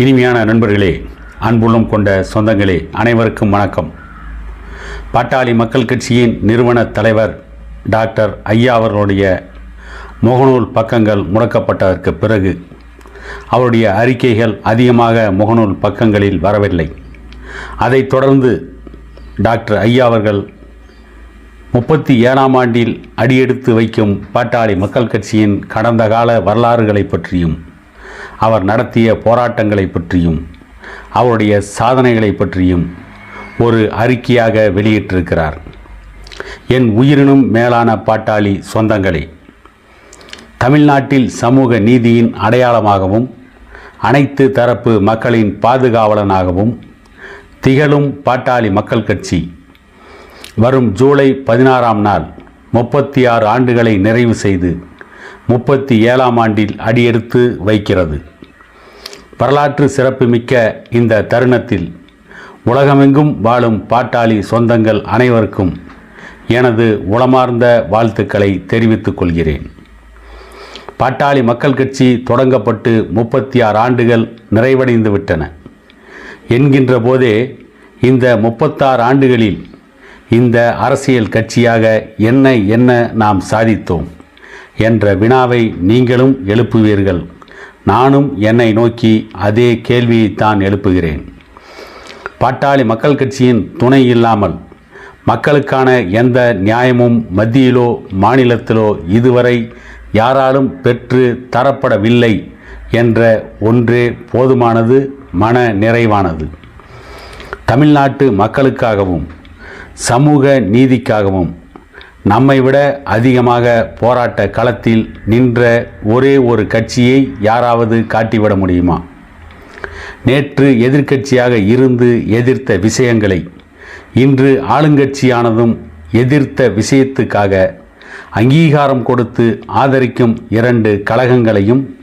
இனிமையான நண்பர்களே அன்புள்ளம் கொண்ட சொந்தங்களே அனைவருக்கும் வணக்கம். பாட்டாளி மக்கள் கட்சியின் நிறுவன தலைவர் டாக்டர் ஐயா அவர்களுடைய முகநூல் பக்கங்கள் முடக்கப்பட்டதற்கு பிறகு அவருடைய அறிக்கைகள் அதிகமாக முகநூல் பக்கங்களில் வரவில்லை. அதைத் தொடர்ந்து டாக்டர் ஐயா அவர்கள் முப்பத்தி ஏழாம் ஆண்டில் அடியெடுத்து வைக்கும் பாட்டாளி மக்கள் கட்சியின் கடந்த கால வரலாறுகளை பற்றியும் அவர் நடத்திய போராட்டங்களை பற்றியும் அவருடைய சாதனைகளை பற்றியும் ஒரு அறிக்கையாக வெளியிட்டிருக்கிறார். என் உயிரினும் மேலான பாட்டாளி சொந்தங்களே தமிழ்நாட்டில் சமூக நீதியின் அடையாளமாகவும் அனைத்து தரப்பு மக்களின் பாதுகாவலனாகவும் திகழும் பாட்டாளி மக்கள் கட்சி வரும் ஜூலை பதினாறாம் நாள் முப்பத்தி ஆறு ஆண்டுகளை நிறைவு செய்து முப்பத்தி ஏழாம் ஆண்டில் அடியெடுத்து வைக்கிறது. வரலாற்று சிறப்புமிக்க இந்த தருணத்தில் உலகமெங்கும் வாழும் பாட்டாளி சொந்தங்கள் அனைவருக்கும் எனது உளமார்ந்த வாழ்த்துக்களை தெரிவித்துக் கொள்கிறேன். பாட்டாளி மக்கள் கட்சி தொடங்கப்பட்டு முப்பத்தி ஆறு ஆண்டுகள் நிறைவடைந்து விட்டன. என்கின்ற போதே இந்த முப்பத்தாறு ஆண்டுகளில் இந்த அரசியல் கட்சியாக என்ன என்ன நாம் சாதித்தோம் என்ற வினாவை நீங்களும் எழுப்புவீர்கள். நானும் என்னை நோக்கி அதே கேள்வியைத்தான் எழுப்புகிறேன். பாட்டாளி மக்கள் கட்சியின் துணை இல்லாமல் மக்களுக்கான எந்த நியாயமும் மத்தியிலோ மாநிலத்திலோ இதுவரை யாராலும் பெற்று தரப்படவில்லை என்ற ஒன்றே போதுமானது மன நிறைவானது. தமிழ்நாட்டு மக்களுக்காகவும் சமூக நீதிக்காகவும் நம்மை விட அதிகமாக போராட்ட களத்தில் நின்ற ஒரே ஒரு கட்சியை யாராவது காட்டிவிட முடியுமா? நேற்று எதிர்க்கட்சியாக இருந்து எதிர்த்த விஷயங்களை இன்று ஆளுங்கட்சியானதும் எதிர்த்த விஷயத்துக்காக அங்கீகாரம் கொடுத்து ஆதரிக்கும் இரண்டு கழகங்களையும்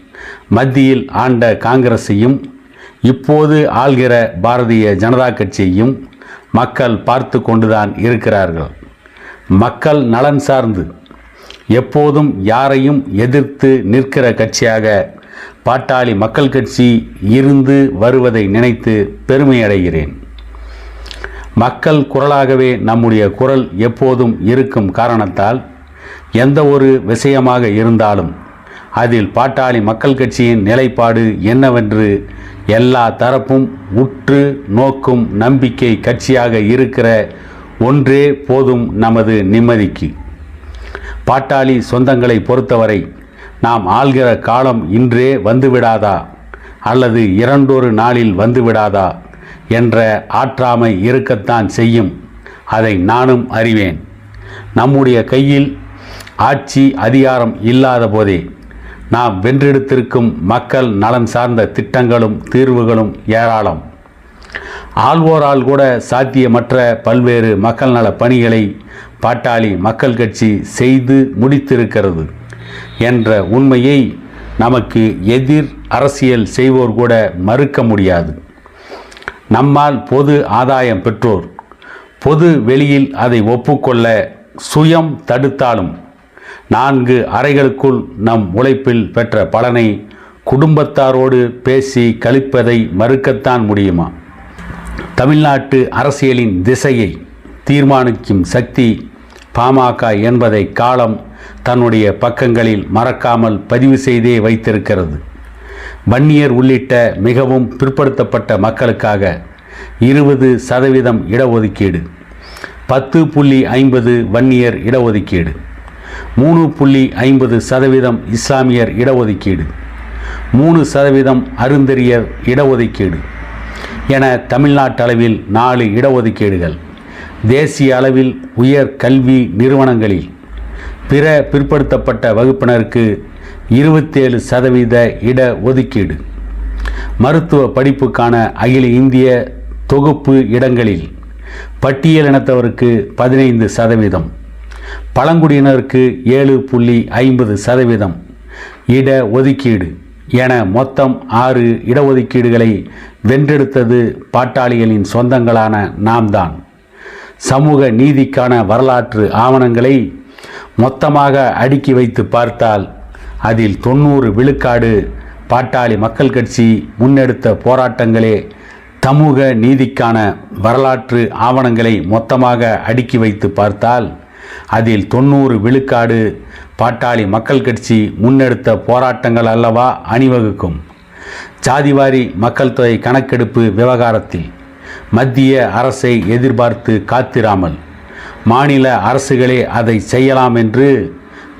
மத்தியில் ஆண்ட காங்கிரஸையும் இப்போது ஆள்கிற பாரதிய ஜனதா கட்சியையும் மக்கள் பார்த்து கொண்டுதான் இருக்கிறார்கள். மக்கள் நலன் சார்ந்து எப்போதும் யாரையும் எதிர்த்து நிற்கிற கட்சியாக பாட்டாளி மக்கள் கட்சி இருந்து வருவதை நினைத்து பெருமையடைகிறேன். மக்கள் குரலாகவே நம்முடைய குரல் எப்போதும் இருக்கும் காரணத்தால் எந்த ஒரு விஷயமாக இருந்தாலும் அதில் பாட்டாளி மக்கள் கட்சியின் நிலைப்பாடு என்னவென்று எல்லா தரப்பும் உற்று நோக்கும் நம்பிக்கை கட்சியாக இருக்கிற ஒன்றே போதும் நமது நிம்மதிக்கு. பாட்டாளி சொந்தங்களை பொறுத்தவரை நாம் ஆள்கிற காலம் இன்றே வந்துவிடாதா? அல்லது இரண்டொரு நாளில் வந்துவிடாதா? என்ற ஆற்றாமை இருக்கத்தான் செய்யும். அதை நானும் அறிவேன். நம்முடைய கையில் ஆட்சி அதிகாரம் இல்லாத போதே நாம் வென்றெடுத்திருக்கும் மக்கள் நலன் சார்ந்த திட்டங்களும் தீர்வுகளும் ஏராளம். ஆள்வோரால் கூட சாத்தியமற்ற பல்வேறு மக்கள் நல பணிகளை பாட்டாளி மக்கள் கட்சி செய்து முடித்திருக்கிறது என்ற உண்மையை நமக்கு எதிர் அரசியல் செய்வோர் கூட மறுக்க முடியாது. நம்மால் பொது ஆதாயம் பெற்றோர் பொது வெளியில் அதை ஒப்புக்கொள்ள சுயம் தடுத்தாலும் நான்கு அறைகளுக்குள் நம் உழைப்பில் பெற்ற பலனை குடும்பத்தாரோடு பேசி கழிப்பதை மறுக்கத்தான் முடியுமா? தமிழ்நாட்டு அரசியலின் திசையை தீர்மானிக்கும் சக்தி பாமக என்பதை காலம் தன்னுடைய பக்கங்களில் மறக்காமல் பதிவு செய்தே வைத்திருக்கிறது. வன்னியர் உள்ளிட்ட மிகவும் பிற்படுத்தப்பட்ட மக்களுக்காக இருபது சதவீதம் இடஒதுக்கீடு பத்து புள்ளி ஐம்பது வன்னியர் இடஒதுக்கீடு மூணு புள்ளி ஐம்பது சதவீதம் இஸ்லாமியர் இடஒதுக்கீடு மூணு சதவீதம் அருந்தறியர் இடஒதுக்கீடு. என தமிழ்நாட்டு அளவில் நாலு இடஒதுக்கீடுகள். தேசிய அளவில் உயர் கல்வி நிறுவனங்களில். பிற பிற்படுத்தப்பட்ட வகுப்பினருக்கு இருபத்தேழு சதவீத இட ஒதுக்கீடு மருத்துவ படிப்புக்கான அகில இந்திய தொகுப்பு இடங்களில் பட்டியலினத்தவருக்கு பதினைந்து சதவீதம். பழங்குடியினருக்கு ஏழு புள்ளி ஐம்பது சதவீதம். இட ஒதுக்கீடு என மொத்தம் ஆறு இடஒதுக்கீடுகளை வென்றெடுத்தது பாட்டாளிகளின் சொந்தங்களான நாம் தான் சமூக நீதிக்கான வரலாற்று ஆவணங்களை மொத்தமாக அடுக்கி வைத்து பார்த்தால் அதில் தொண்ணூறு விழுக்காடு பாட்டாளி மக்கள் கட்சி முன்னெடுத்த போராட்டங்களே சமூக நீதிக்கான வரலாற்று ஆவணங்களை மொத்தமாக அடுக்கி வைத்து பார்த்தால் அதில் தொண்ணூறு விழுக்காடு பாட்டாளி மக்கள் கட்சி முன்னெடுத்த போராட்டங்கள் அல்லவா அணிவகுக்கும். ஜாதிவாரி மக்கள் தொகை கணக்கெடுப்பு விவகாரத்தில் மத்திய அரசை எதிர்பார்த்து காத்திராமல் மாநில அரசுகளே அதை செய்யலாம் என்று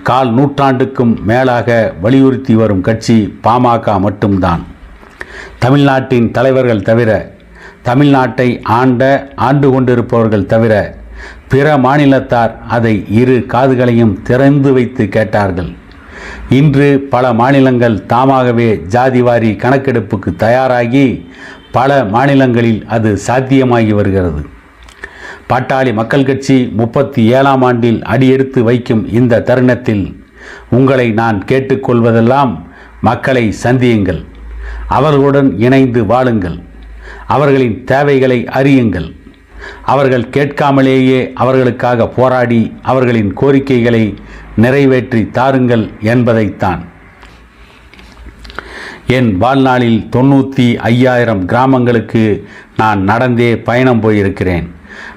கால் நூற்றாண்டுக்கும் மேலாக வலியுறுத்தி வரும் கட்சி பாமக மட்டும்தான். தமிழ்நாட்டின் தலைவர்கள் தவிர தமிழ்நாட்டை ஆண்ட ஆண்டு கொண்டிருப்பவர்கள் தவிர பிற மாநிலத்தார் அதை இரு காதுகளையும் திறந்து வைத்து கேட்டார்கள். இன்று பல மாநிலங்கள் தாமாகவே ஜாதிவாரி கணக்கெடுப்புக்கு தயாராகி பல மாநிலங்களில் அது சாத்தியமாகி வருகிறது. பாட்டாளி மக்கள் கட்சி முப்பத்தி ஏழாம் ஆண்டில் அடியெடுத்து வைக்கும் இந்த தருணத்தில் உங்களை நான் கேட்டுக்கொள்வதெல்லாம் மக்களை சந்தியுங்கள். அவர்களுடன் இணைந்து வாழுங்கள். அவர்களின் தேவைகளை அறியுங்கள். அவர்கள் கேட்காமலேயே அவர்களுக்காக போராடி அவர்களின் கோரிக்கைகளை நிறைவேற்றி தாருங்கள் என்பதைத்தான். என் வாழ்நாளில் தொண்ணூற்றி ஐயாயிரம் கிராமங்களுக்கு நான் நடந்தே பயணம் போயிருக்கிறேன்.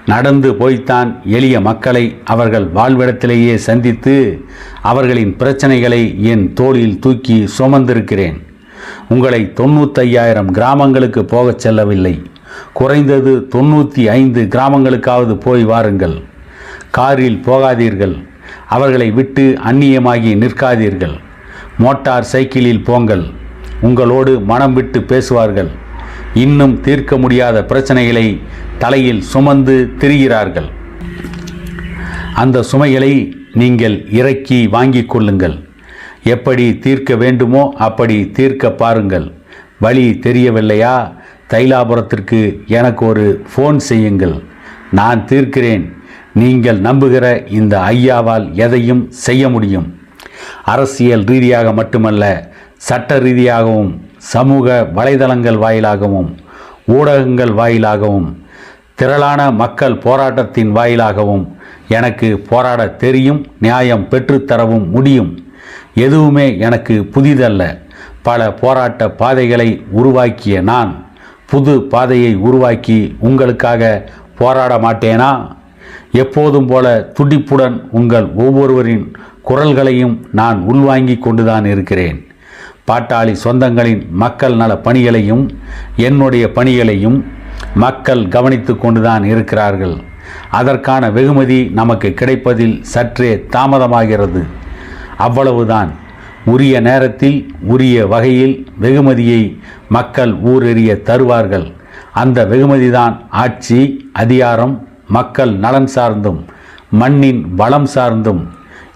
நடந்து போய்த்தான் எளிய மக்களை அவர்கள் வாழ்விடத்திலேயே சந்தித்து அவர்களின் பிரச்சனைகளை என் தோளில் தூக்கி சுமந்திருக்கிறேன். உங்களை தொண்ணூத்தையாயிரம் கிராமங்களுக்கு போகச் செல்லவில்லை. குறைந்தது தொண்ணூற்றி ஐந்து கிராமங்களுக்காவது போய் வாருங்கள். காரில் போகாதீர்கள். அவர்களை விட்டு அந்நியமாகி நிற்காதீர்கள். மோட்டார் சைக்கிளில் போங்கள். உங்களோடு மனம் விட்டு பேசுவார்கள். இன்னும் தீர்க்க முடியாத பிரச்சனைகளை தலையில் சுமந்து திரிகிறார்கள். அந்த சுமைகளை நீங்கள் இறக்கி வாங்கிக் கொள்ளுங்கள். எப்படி தீர்க்க வேண்டுமோ அப்படி தீர்க்க பாருங்கள். வழி தெரியவில்லையா? தைலாபுரத்திற்கு எனக்கு ஒரு ஃபோன் செய்யுங்கள். நான் தீர்க்கிறேன். நீங்கள் நம்புகிற இந்த ஐயாவால் எதையும் செய்ய முடியும். அரசியல் ரீதியாக மட்டுமல்ல சட்ட ரீதியாகவும் சமூக வலைதளங்கள் வாயிலாகவும் ஊடகங்கள் வாயிலாகவும் திரளான மக்கள் போராட்டத்தின் வாயிலாகவும் எனக்கு போராட தெரியும் நியாயம் பெற்றுத்தரவும் முடியும். எதுவுமே எனக்கு புதிதல்ல. பல போராட்ட பாதைகளை உருவாக்கிய நான் புது பாதையை உருவாக்கி உங்களுக்காக போராட மாட்டேனா? எப்போதும் போல துடிப்புடன் உங்கள் ஒவ்வொருவரின் குரல்களையும் நான் உள்வாங்கி கொண்டுதான் இருக்கிறேன். பாட்டாளி சொந்தங்களின் மக்கள் நல பணிகளையும் என்னுடைய பணிகளையும் மக்கள் கவனித்து கொண்டுதான் இருக்கிறார்கள். அதற்கான வெகுமதி நமக்கு கிடைப்பதில் சற்றே தாமதமாகிறது. அவ்வளவுதான். உரிய நேரத்தில் உரிய வகையில் வெகுமதியை மக்கள் ஊரெறிய தருவார்கள். அந்த வெகுமதிதான் ஆட்சி அதிகாரம் மக்கள் நலன் சார்ந்தும் மண்ணின் வளம் சார்ந்தும்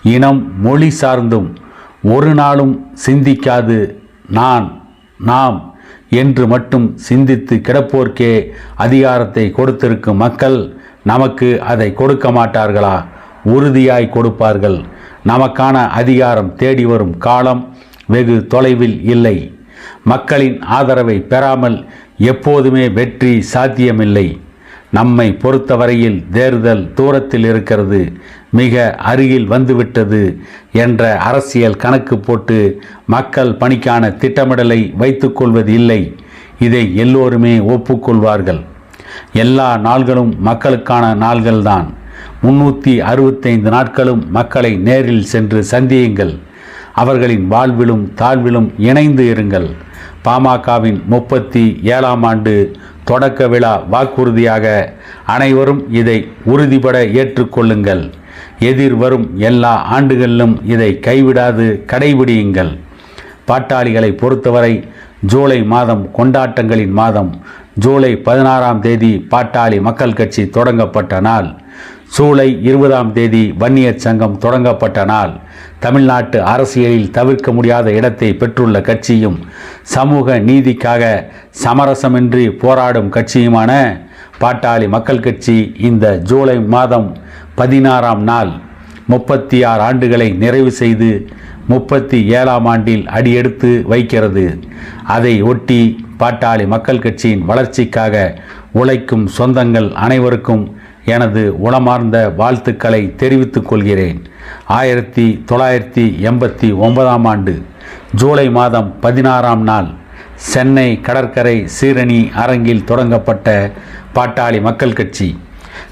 இனம் மொழி சார்ந்தும். ஒரு நாளும் சிந்திக்காது நான் நாம் என்று மட்டும் சிந்தித்து கிடப்போர்க்கே அதிகாரத்தை கொடுத்திருக்கும் மக்கள் நமக்கு அதை கொடுக்க மாட்டார்களா? உறுதியாய் கொடுப்பார்கள். நமக்கான அதிகாரம் தேடி வரும் காலம் வெகு தொலைவில் இல்லை. மக்களின் ஆதரவை பெறாமல் எப்போதுமே வெற்றி சாத்தியமில்லை. நம்மை பொறுத்தவரையில் தேர்தல் தூரத்தில் இருக்கிறது மிக அருகில் வந்துவிட்டது என்ற அரசியல் கணக்கு போட்டு மக்கள் பணிக்கான திட்டமிடலை வைத்துக்கொள்வது இல்லை. இதை எல்லோருமே ஒப்புக்கொள்வார்கள். எல்லா நாள்களும் மக்களுக்கான நாள்கள்தான். முன்னூற்றி அறுபத்தைந்து நாட்களும் மக்களை நேரில் சென்று சந்தியுங்கள். அவர்களின் வாழ்விலும் தாழ்விலும் இணைந்து இருங்கள். பாமகவின் முப்பத்தி ஏழாம் ஆண்டு தொடக்க விழா வாக்குறுதியாக அனைவரும் இதை உறுதிபட ஏற்றுக்கொள்ளுங்கள். எதிர்வரும் எல்லா ஆண்டுகளிலும் இதை கைவிடாது கடைபிடியுங்கள். பாட்டாளிகளை பொறுத்தவரை ஜூலை மாதம் கொண்டாட்டங்களின் மாதம். ஜூலை பதினாறாம் தேதி பாட்டாளி மக்கள் கட்சி தொடங்கப்பட்ட நாள். ஜூலை இருபதாம் தேதி வன்னியர் சங்கம் தொடங்கப்பட்ட நாள். தமிழ்நாட்டு அரசியலில் தவிர்க்க முடியாத இடத்தை பெற்றுள்ள கட்சியும் சமூக நீதிக்காக சமரசமின்றி போராடும் கட்சியுமான பாட்டாளி மக்கள் கட்சி இந்த ஜூலை மாதம் பதினாறாம் நாள் முப்பத்தி ஆறு ஆண்டுகளை நிறைவு செய்து முப்பத்தி ஏழாம் ஆண்டில் அடியெடுத்து வைக்கிறது. அதை ஒட்டி பாட்டாளி மக்கள் கட்சியின் வளர்ச்சிக்காக உழைக்கும் சொந்தங்கள் அனைவருக்கும் எனது உளமார்ந்த வாழ்த்துக்களை தெரிவித்துக் கொள்கிறேன். ஆயிரத்தி தொள்ளாயிரத்தி எண்பத்தி ஒன்பதாம் ஆண்டு ஜூலை மாதம் பதினாறாம் நாள் சென்னை கடற்கரை சீரணி அரங்கில் தொடங்கப்பட்ட பாட்டாளி மக்கள் கட்சி.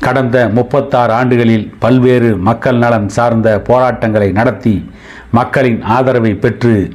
கடந்த முப்பத்தாறு ஆண்டுகளில் பல்வேறு மக்கள் நலன் சார்ந்த போராட்டங்களை நடத்தி மக்களின் ஆதரவை பெற்று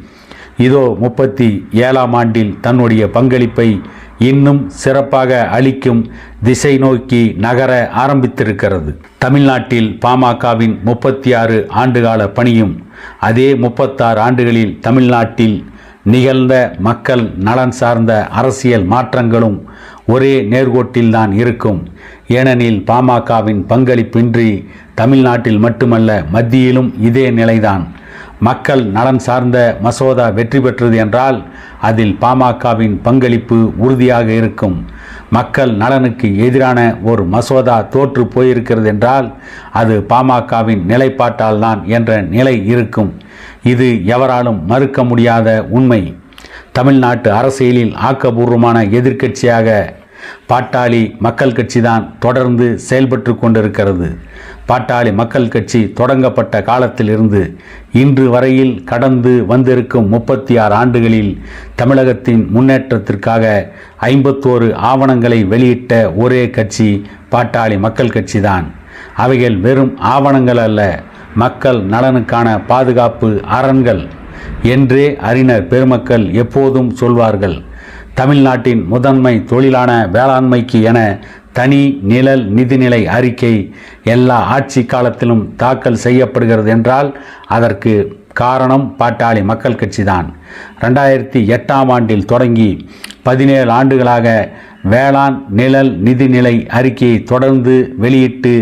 இதோ முப்பத்தி ஏழாம் ஆண்டில் தன்னுடைய பங்களிப்பை இன்னும் சிறப்பாக அளிக்கும் திசை நோக்கி நகர ஆரம்பித்திருக்கிறது. தமிழ்நாட்டில் பாமகவின் முப்பத்தி ஆறு ஆண்டுகால பணியும் அதே முப்பத்தாறு ஆண்டுகளில் தமிழ்நாட்டில் நிகழ்ந்த மக்கள் நலன் சார்ந்த அரசியல் மாற்றங்களும் ஒரே நேர்கோட்டில்தான் இருக்கும். ஏனெனில் பாமகவின் பங்களிப்பின்றி தமிழ்நாட்டில் மட்டுமல்ல மத்தியிலும் இதே நிலைதான். மக்கள் நலன் சார்ந்த மசோதா வெற்றி பெற்றது என்றால் அதில் பாமகவின் பங்களிப்பு உறுதியாக இருக்கும். மக்கள் நலனுக்கு எதிரான ஒரு மசோதா தோற்று போயிருக்கிறது என்றால் அது பாமகவின் நிலைப்பாட்டால் தான் என்ற நிலை இருக்கும். இது எவராலும் மறுக்க முடியாத உண்மை. தமிழ்நாட்டு அரசியலில் ஆக்கபூர்வமான எதிர்க்கட்சியாக பாட்டாளி மக்கள் கட்சிதான் தொடர்ந்து செயல்பட்டு கொண்டிருக்கிறது. பாட்டாளி மக்கள் கட்சி தொடங்கப்பட்ட காலத்திலிருந்து இன்று வரையில் கடந்து வந்திருக்கும் முப்பத்தி ஆறு ஆண்டுகளில் தமிழகத்தின் முன்னேற்றத்திற்காக ஐம்பத்தோரு ஆவணங்களை வெளியிட்ட ஒரே கட்சி பாட்டாளி மக்கள் கட்சிதான். அவைகள் வெறும் ஆவணங்கள் அல்ல மக்கள் நலனுக்கான பாதுகாப்பு அரண்கள் என்றே அறிஞர் பெருமக்கள் எப்போதும் சொல்வார்கள். தமிழ்நாட்டின் முதன்மை தொழிலான வேளாண்மைக்கு என தனி நிழல் நிதிநிலை அறிக்கை எல்லா ஆட்சி காலத்திலும் தாக்கல் செய்யப்படுகிறது என்றால் அதற்கு காரணம் பாட்டாளி மக்கள் கட்சிதான். ரெண்டாயிரத்தி எட்டாம் ஆண்டில் தொடங்கி பதினேழு ஆண்டுகளாக வேளாண் நிழல் நிதிநிலை அறிக்கையை தொடர்ந்து வெளியிட்டு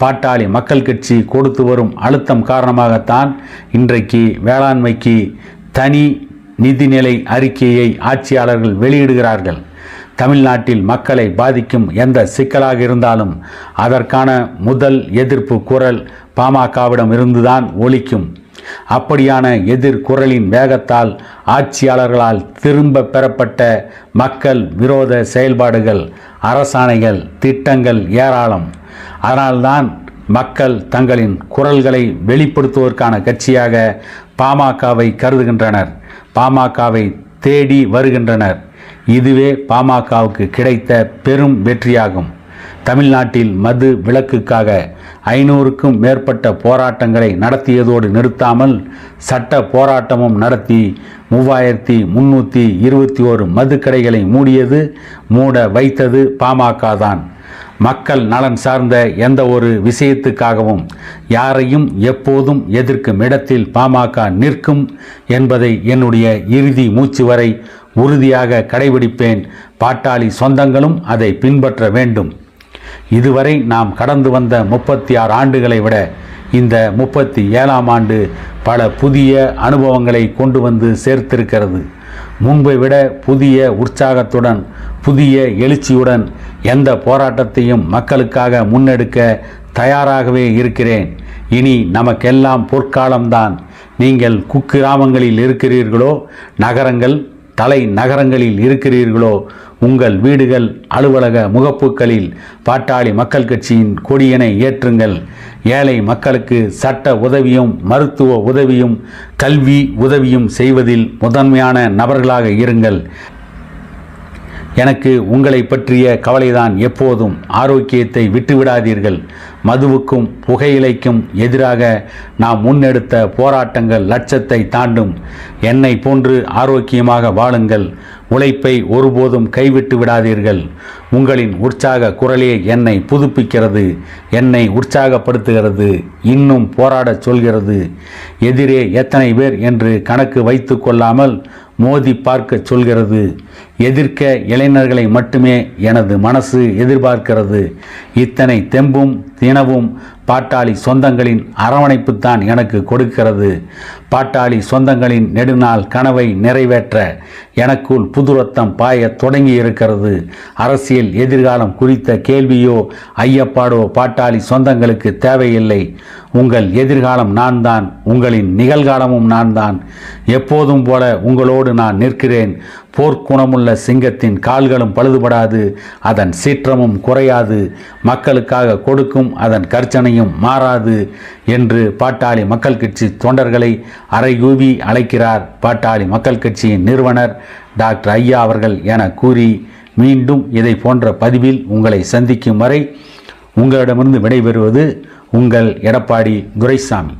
பாட்டாளி மக்கள் கட்சி கொடுத்து வரும் அழுத்தம் காரணமாகத்தான் இன்றைக்கு வேளாண்மைக்கு தனி நிதிநிலை அறிக்கையை ஆட்சியாளர்கள் வெளியிடுகிறார்கள். தமிழ்நாட்டில் மக்களை பாதிக்கும் எந்த சிக்கலாக இருந்தாலும் அதற்கான முதல் எதிர்ப்பு குரல் பாமகவிடம் இருந்துதான் ஒழிக்கும் அப்படியான எதிர்குரலின் வேகத்தால் ஆட்சியாளர்களால் திரும்ப பெறப்பட்ட மக்கள் விரோத செயல்பாடுகள் அரசாணைகள் திட்டங்கள் ஏராளம். அதனால்தான் மக்கள் தங்களின் குரல்களை வெளிப்படுத்துவதற்கான கட்சியாக பாமகவை கருதுகின்றனர். பாமகவை தேடி வருகின்றனர். இதுவே பாமகவுக்கு கிடைத்த பெரும் வெற்றியாகும். தமிழ்நாட்டில் மது விலக்குக்காக ஐநூறுக்கும் மேற்பட்ட போராட்டங்களை நடத்தியதோடு நிறுத்தாமல் சட்ட போராட்டமும் நடத்தி மூவாயிரத்தி முன்னூற்றி இருபத்தி ஓரு மதுக்கடைகளை மூடியது மூட வைத்தது பாமக தான் மக்கள் நலன் சார்ந்த எந்த ஒரு விஷயத்துக்காகவும் யாரையும் எப்போதும் எதிர்க்கும் இடத்தில் பாமக நிற்கும் என்பதை என்னுடைய இறுதி மூச்சு வரை உறுதியாக கடைபிடிப்பேன். பாட்டாளி சொந்தங்களும் அதை பின்பற்ற வேண்டும். இதுவரை நாம் கடந்து வந்த முப்பத்தி ஆறு ஆண்டுகளை விட இந்த முப்பத்தி ஏழாம் ஆண்டு பல புதிய அனுபவங்களை கொண்டு வந்து சேர்த்திருக்கிறது. முன்பை விட புதிய உற்சாகத்துடன் புதிய எழுச்சியுடன் எந்த போராட்டத்தையும் மக்களுக்காக முன்னெடுக்க தயாராகவே இருக்கிறேன். இனி நமக்கெல்லாம் பொற்காலம்தான். நீங்கள் குக்கிராமங்களில் இருக்கிறீர்களோ நகரங்கள் தலை நகரங்களில் இருக்கிறீர்களோ உங்கள் வீடுகள் அலுவலக முகப்புகளில் பாட்டாளி மக்கள் கட்சியின் கொடியினை ஏற்றுங்கள். ஏழை மக்களுக்கு சட்ட உதவியும் மருத்துவ உதவியும் கல்வி உதவியும் செய்வதில் முதன்மையான நபர்களாக இருங்கள். எனக்கு உங்களை பற்றிய கவலைதான் எப்போதும். ஆரோக்கியத்தை விட்டுவிடாதீர்கள். மதுவுக்கும் புகையிலைக்கும் எதிராக நாம் முன்னெடுத்த போராட்டங்கள் லட்சத்தை தாண்டும். என்னை போன்று ஆரோக்கியமாக வாழுங்கள். உழைப்பை ஒருபோதும் கைவிட்டு விடாதீர்கள். உங்களின் உற்சாக குரலே என்னை புதுப்பிக்கிறது என்னை உற்சாகப்படுத்துகிறது இன்னும் போராடச் சொல்கிறது. எதிரே எத்தனை பேர் என்று கணக்கு வைத்து கொள்ளாமல் மோதி பார்க்க சொல்கிறது. எதிர்க்க இளைஞர்களை மட்டுமே எனது மனசு எதிர்பார்க்கிறது. இத்தனை தெம்பும் தினவும் பாட்டாளி சொந்தங்களின் அரவணைப்புத்தான் எனக்கு கொடுக்கிறது. பாட்டாளி சொந்தங்களின் நெடுநாள் கனவை நிறைவேற்ற எனக்குள் புது ரத்தம் பாய தொடங்கி இருக்கிறது அரசியல் எதிர்காலம் குறித்த கேள்வியோ ஐயப்பாடோ பாட்டாளி சொந்தங்களுக்கு தேவையில்லை. உங்கள் எதிர்காலம் நான் தான் உங்களின் நிகழ்காலமும் நான் தான் எப்போதும் போல உங்களோடு நான் நிற்கிறேன். போர்க்குணமுள்ள சிங்கத்தின் கால்களும் பழுதுபடாது அதன் சீற்றமும் குறையாது மக்களுக்காக கொடுக்கும் அதன் கர்ச்சனையும் மாறாது என்று பாட்டாளி மக்கள் கட்சி தொண்டர்களை அறைகூவி அழைக்கிறார் பாட்டாளி மக்கள் கட்சியின் நிறுவனர் டாக்டர் ஐயா அவர்கள் என கூறி மீண்டும் இதை போன்ற பதிவில் உங்களை சந்திக்கும் வரை உங்களிடமிருந்து விடைபெறுவது உங்கள் எடப்பாடி துரைசாமி.